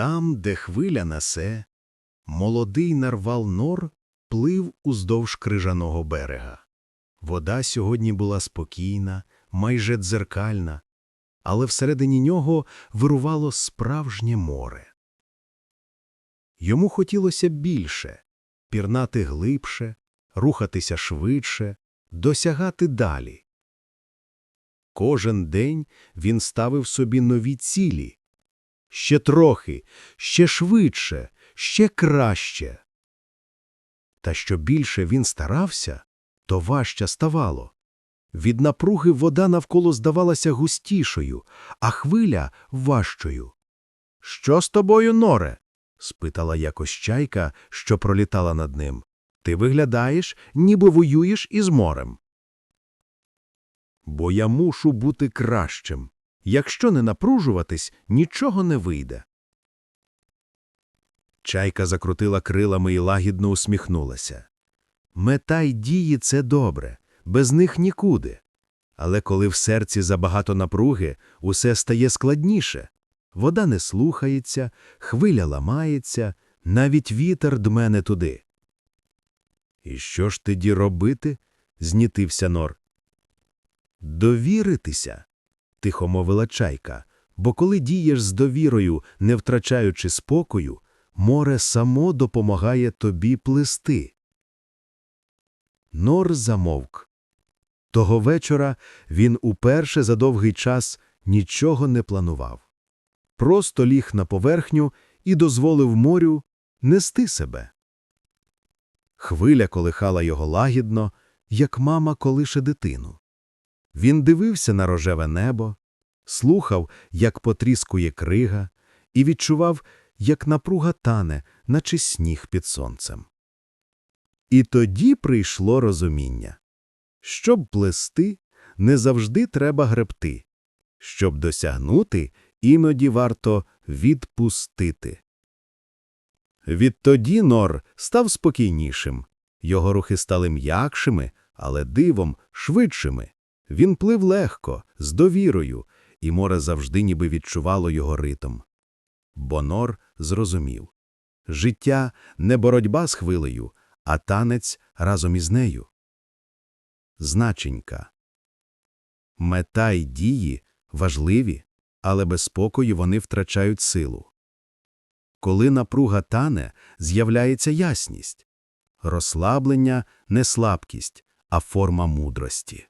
Там, де хвиля несе, молодий нарвал нор плив уздовж крижаного берега. Вода сьогодні була спокійна, майже дзеркальна, але всередині нього вирувало справжнє море. Йому хотілося більше – пірнати глибше, рухатися швидше, досягати далі. Кожен день він ставив собі нові цілі. Ще трохи, ще швидше, ще краще. Та що більше він старався, то важче ставало. Від напруги вода навколо здавалася густішою, а хвиля – важчою. – Що з тобою, Норе? – спитала якось чайка, що пролітала над ним. – Ти виглядаєш, ніби воюєш із морем. – Бо я мушу бути кращим. Якщо не напружуватись, нічого не вийде. Чайка закрутила крилами і лагідно усміхнулася. Мета й дії – це добре, без них нікуди. Але коли в серці забагато напруги, усе стає складніше. Вода не слухається, хвиля ламається, навіть вітер дме не туди. І що ж тоді робити? знітився Нор. Довіритися, тихо мовила чайка, бо коли дієш з довірою, не втрачаючи спокою, море само допомагає тобі плисти. Нор замовк. Того вечора він уперше за довгий час нічого не планував. Просто ліг на поверхню і дозволив морю нести себе. Хвиля колихала його лагідно, як мама колише дитину. Він дивився на рожеве небо, слухав, як потріскує крига, і відчував, як напруга тане, наче сніг під сонцем. І тоді прийшло розуміння. Щоб плести, не завжди треба гребти. Щоб досягнути, іноді варто відпустити. Відтоді Нор став спокійнішим. Його рухи стали м'якшими, але дивом швидшими. Він плив легко, з довірою, і море завжди ніби відчувало його ритм. Бо Нор зрозумів. Життя – не боротьба з хвилею, а танець разом із нею. Значенька. Мета й дії важливі, але без спокою вони втрачають силу. Коли напруга тане, з'являється ясність. Розслаблення – не слабкість, а форма мудрості.